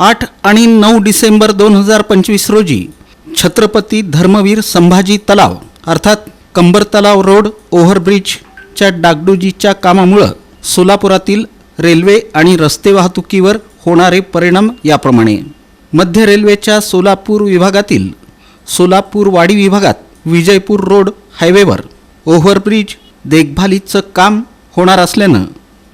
आठ आणि नऊ डिसेंबर दोन हजार पंचवीस रोजी छत्रपती धर्मवीर संभाजी तलाव अर्थात कंबर तलाव रोड ओव्हरब्रिजच्या डागडुजीच्या कामामुळं सोलापुरातील रेल्वे आणि रस्ते वाहतुकीवर होणारे परिणाम याप्रमाणे. मध्य रेल्वेच्या सोलापूर विभागातील सोलापूर वाडी विभागात विजयपूर रोड हायवेवर ओव्हरब्रिज देखभालीचं काम होणार असल्यानं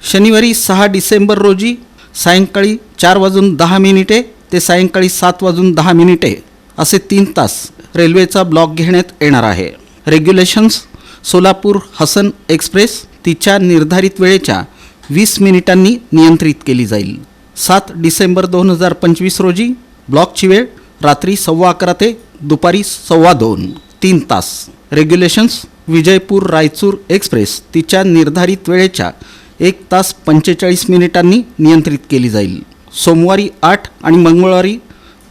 शनिवारी सहा डिसेंबर रोजी सायंकाळी चार वाजून दहा मिनिटे ते सायंकाळी सात वाजून दहा मिनिटे असे तीन तास रेल्वेचा ब्लॉक घेण्यात येणार आहे. रेग्युलेशन्स सोलापूर हसन एक्सप्रेस तिच्या निर्धारित वेळेच्या वीस मिनिटांनी नियंत्रित केली जाईल. सात डिसेंबर दोन हजार पंचवीस रोजी ब्लॉकची वेळ रात्री सव्वा अकरा ते दुपारी सव्वा दोन. तीन तास. रेग्युलेशन्स विजयपूर रायचूर एक्सप्रेस तिच्या निर्धारित वेळेच्या एक तास पंचेचाळीस मिनिटांनी नियंत्रित केली जाईल. सोमवारी आठ आणि मंगळवारी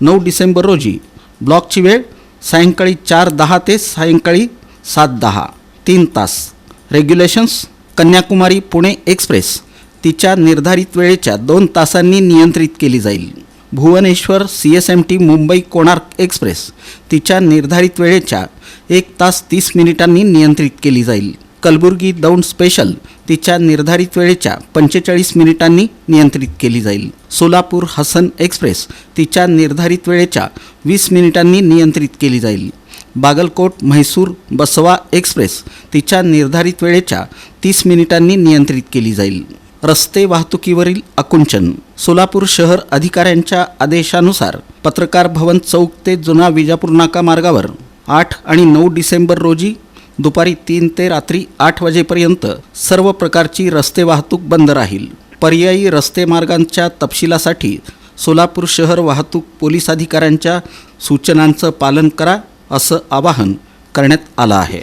नऊ डिसेंबर रोजी. ब्लॉकची वेळ सायंकाळी चार दहा ते सायंकाळी सात दहा. तीन तास. Regulations Kanyakumari Pune express. तिच्या निर्धारित वेळेच्या दोन तासांनी नियंत्रित केली जाईल. Bhubaneswar C S M T Mumbai Konark express. तिच्या निर्धारित वेळेच्या एक तास तीस मिनिटांनी नियंत्रित केली जाईल. कलबुर्गी दौंड स्पेशल तिच्या निर्धारित वेळेच्या पंचेचाळीस मिनिटांनी नियंत्रित केली जाईल. सोलापूर हसन एक्सप्रेस तिच्या निर्धारित वेळेच्या वीस मिनिटांनी नियंत्रित केली जाईल. बागलकोट म्हैसूर बसवा एक्सप्रेस तिच्या निर्धारित वेळेच्या तीस मिनिटांनी नियंत्रित केली जाईल. रस्ते वाहतुकीवरील आकुंचन सोलापूर शहर अधिकाऱ्यांच्या आदेशानुसार पत्रकार भवन चौक ते जुना विजापूर नाका मार्गावर आठ आणि नऊ डिसेंबर रोजी दुपारी तीन ते रात्री आठ वाजेपर्यंत सर्व प्रकारची रस्ते वाहतूक बंद राहील. पर्यायी रस्ते मार्गांच्या तपशिलासाठी सोलापूर शहर वाहतूक पोलीस अधिकाऱ्यांच्या सूचनांचं पालन करा असं आवाहन करण्यात आलं आहे.